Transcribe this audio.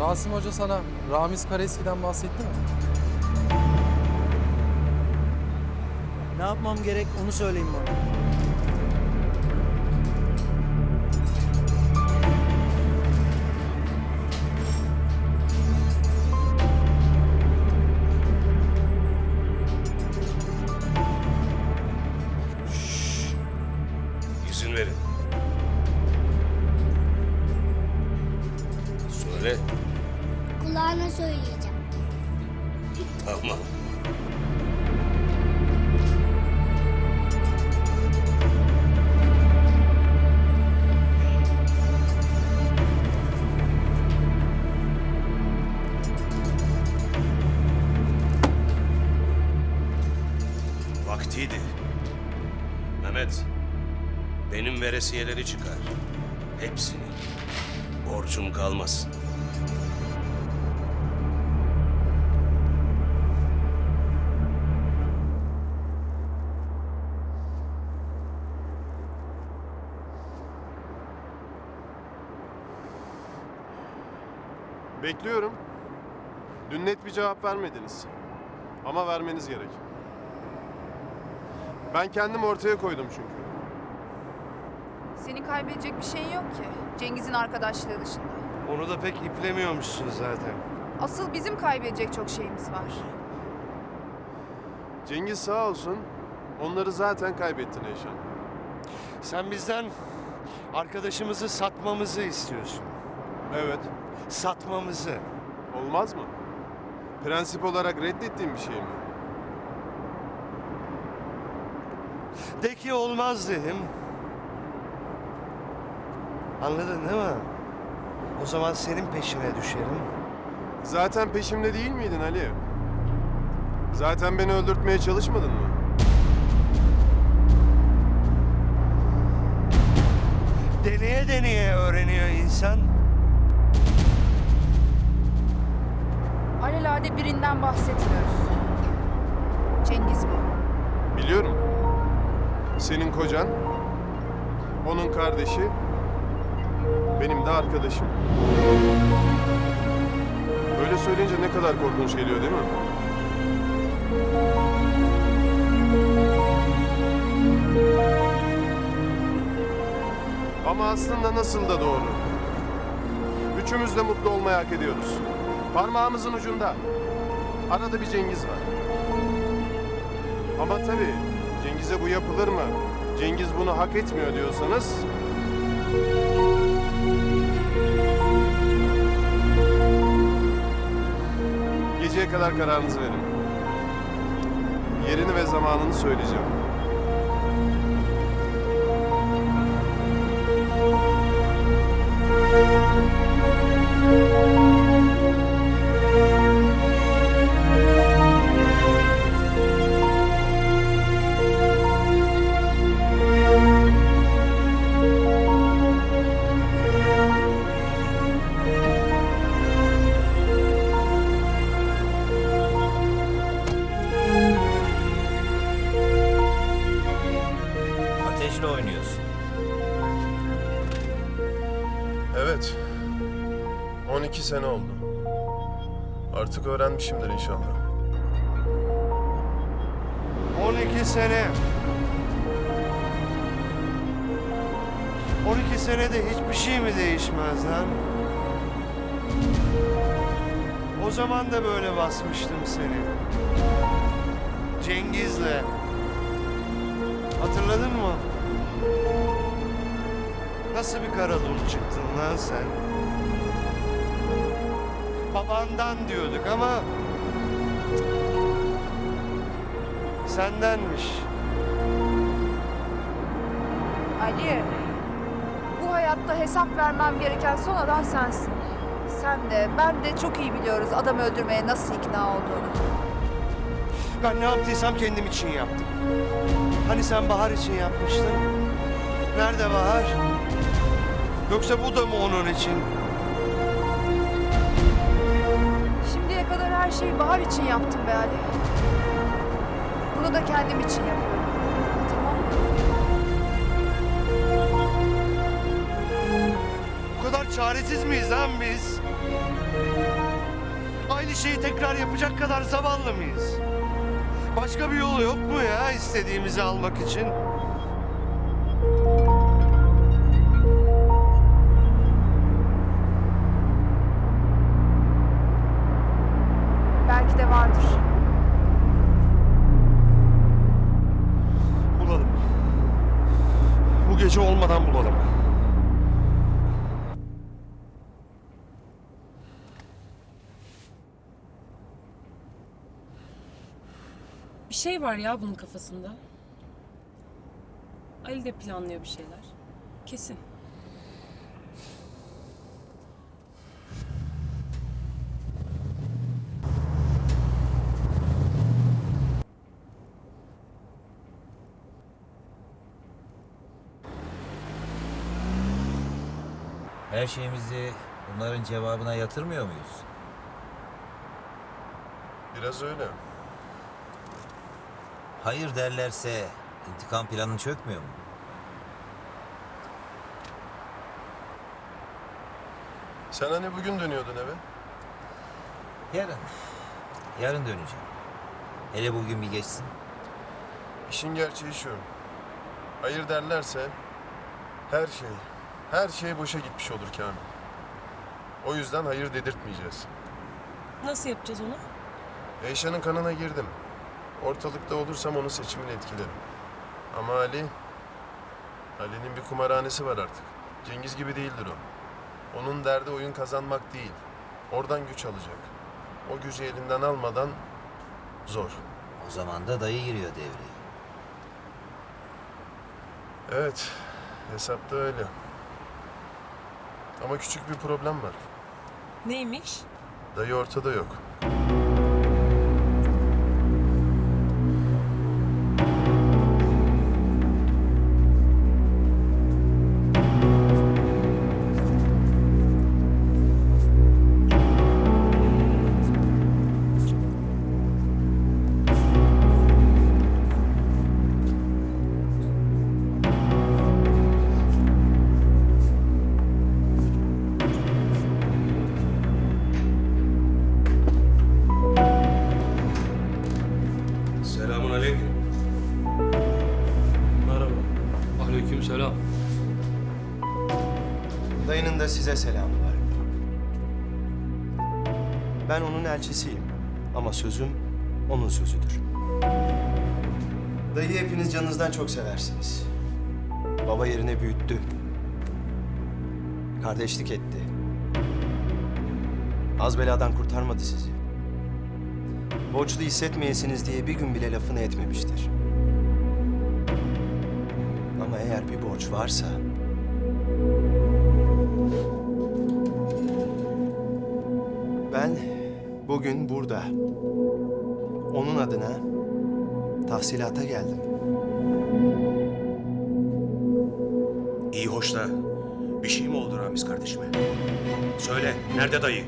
Rasim Hoca sana Ramiz Karaeski'den bahsetti mi? Ne yapmam gerek onu söyleyin bana. İzin verin. Benim veresiyeleri çıkar. Hepsini. Borcum kalmasın. Bekliyorum. Dün net bir cevap vermediniz. Ama vermeniz gerek. Ben kendim ortaya koydum çünkü. Senin kaybedecek bir şeyin yok ki. Cengiz'in arkadaşlığı dışında. Onu da pek iplemiyormuşsun zaten. Asıl bizim kaybedecek çok şeyimiz var. Cengiz sağ olsun. Onları zaten kaybettin Eyşan. Sen bizden arkadaşımızı satmamızı istiyorsun. Evet. Satmamızı. Olmaz mı? Prensip olarak reddettiğim bir şey mi? De ki olmaz dedim. Anladın değil mi? O zaman senin peşine düşerim. Zaten peşimde değil miydin Ali? Zaten beni öldürtmeye çalışmadın mı? Deneye deneye öğreniyor insan. Alelade birinden bahsetmiyoruz. Cengiz bu. Biliyorum. Senin kocan, onun kardeşi, benim de arkadaşım. Böyle söyleyince ne kadar korkunç geliyor değil mi? Ama aslında nasıl da doğru. Üçümüz de mutlu olmayı hak ediyoruz. Parmağımızın ucunda. Arada bir Cengiz var. Ama tabii Cengiz'e bu yapılır mı? Cengiz bunu hak etmiyor diyorsanız... kadar kararınızı verin. Yerini ve zamanını söyleyeceğim. Evet. 12 sene oldu. Artık öğrenmişimdir inşallah. 12 sene. 12 senede hiçbir şey mi değişmez lan? O zaman da böyle basmıştım seni. Cengiz'le. Hatırladın mı? Nasıl bir karadul çıktın lan sen? Babandan diyorduk ama sendenmiş. Ali, bu hayatta hesap vermem gereken son adam sensin. Sen de, ben de çok iyi biliyoruz adam öldürmeye nasıl ikna olduğunu. Ben ne yaptıysam kendim için yaptım. Hani sen Bahar için yapmıştın? Nerede Bahar? Yoksa bu da mı onun için? Şimdiye kadar her şeyi Bahar için yaptım be Ali. Bunu da kendim için yapıyorum. Tamam mı? Bu kadar çaresiz miyiz lan biz? Aynı şeyi tekrar yapacak kadar zavallı mıyız? Başka bir yolu yok mu ya istediğimizi almak için? Gece olmadan bulalım. Bir şey var ya bunun kafasında. Ali de planlıyor bir şeyler. Kesin. Her şeyimizi bunların cevabına yatırmıyor muyuz? Biraz öyle. Hayır derlerse intikam planın çökmüyor mu? Sen hani bugün dönüyordun eve? Yarın. Yarın döneceğim. Hele bugün bir geçsin. İşin gerçeği şu. Hayır derlerse her şey, her şey boşa gitmiş olur Kamil. O yüzden hayır dedirtmeyeceğiz. Nasıl yapacağız onu? Eyşan'ın kanına girdim. Ortalıkta olursam onun seçimini etkilerim. Ama Ali... Ali'nin bir kumarhanesi var artık. Cengiz gibi değildir o. Onun derdi oyun kazanmak değil. Oradan güç alacak. O gücü elinden almadan zor. O zaman da dayı giriyor devreye. Evet, hesapta öyle. Ama küçük bir problem var. Neymiş? Dayı ortada yok. Size selamı var. Ben onun elçisiyim. Ama sözüm onun sözüdür. Dayı hepiniz canınızdan çok seversiniz. Baba yerine büyüttü. Kardeşlik etti. Az beladan kurtarmadı sizi. Borçlu hissetmeyesiniz diye bir gün bile lafını etmemiştir. Ama eğer bir borç varsa Ben bugün burada. Onun adına tahsilata geldim. İyi hoş da bir şey mi oldu Ramiz kardeşime? Söyle, nerede dayı?